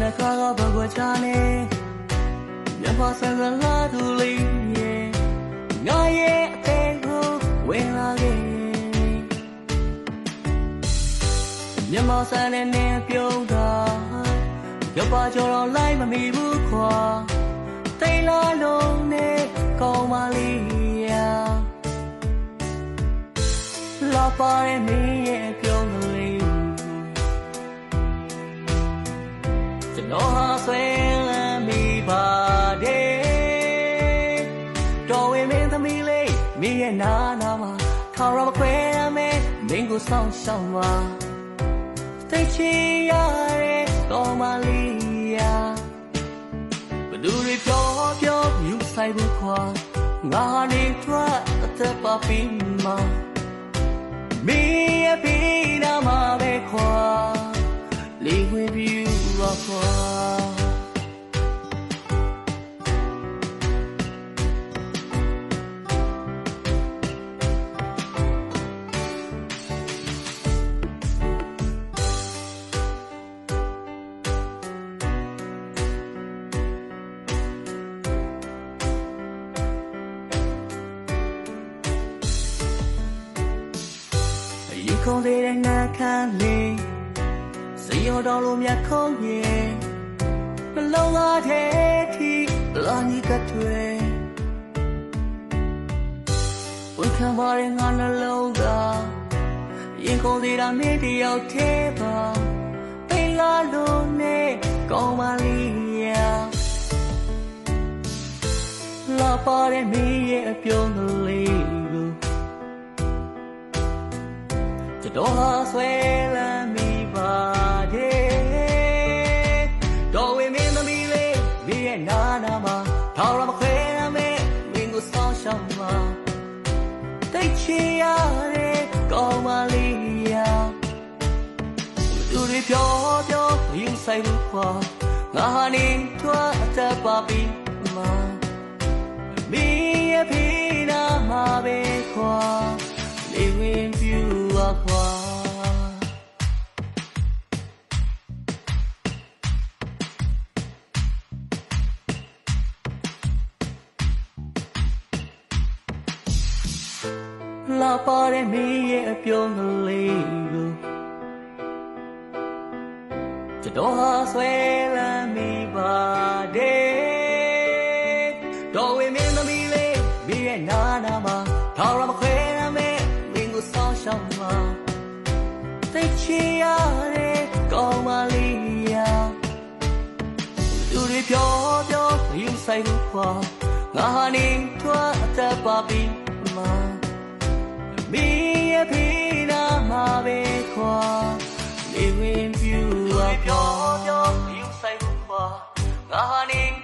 စာကဘကွာချာနေမြတ်မဆန်ဆန်လာသူလေးရဲ့ငါရဲ့အသေးကိုဝင်လာခဲ့မြတ်မဆန်နဲ့နေပြုံးတာရပါကြော်တော့လိုက်မမီဘူးခွာတိတ်လာလုံးနဲ့ကောင်းပါလေးယာလာပါရဲ့မင်းရဲ့ တော်ဟာဆွဲလမ်းမိပါတယ်တော်ဝင်မင်းသမီးလေးမင်းရဲ့နာနာမှာထောင်ရမခွဲရမယ်မင်းကိုစောင့်ရှောက်ပါသိချင်ရတဲ့တော်မလေးယာဘသူတွေပြောပြောမြူဆိုင်ဘူးခွာငါနေထွက်အသက်ပါပြီးမှာမင်းရဲ့ဖိနာမှာပဲခွာလေးဝင်ပြူပါ ခွာရေခုံသေးတဲ့ငါခမ်းလေးစိတ်ရောတော်လို့မြတ်ခုံးရဲ့မလုံးလာတဲ့ထိလာနီကထွေဝန်ခံပါရဲ့ငါနှလုံးသားရင်ခုံသေးတာမင်းတယောက်သေးပါပိတ်လာလို့နဲ့ကောင်းပါလိမ့်ယာလာပါတဲ့မင်းရဲ့အပြုံးကလေး တော်ဟာဆွဲလမ်းမိပါတယ်တော်ဝင်မင်းသမီးလေးမိရဲ့နာနာမှာထောင်ရမခွဲရမယ်မင်းကိုစောင့်ရှောက်မှာတိတ်ချရတဲ့ကောင်းမလေးယာသူတွေပြောပြောယူဆိုင်ဘူးခွာငါဟာနေထွက်အသက်ပါပြီးမှာမင်းရဲ့ဖိနာမှာပဲခွာ living view aqua လာပါတဲ့မင်းရဲ့အပြုံးကလေးကိုကျွန်တော်ဟာဆွဲလမ်းမိပါတယ်တော်ဝင်မင်းသမီးလေးမိရဲ့နာနာမှာထောင်ရမခွဲရမယ်မင်းကိုစောင့်ရှောက်မှာသိချင်ရတဲ့ကောင်းမလေးယာသူတွေပြောပြောယူဆိုင်ဘူးခွာငါဟာနေထွက်အသက်ပါပြီး 那年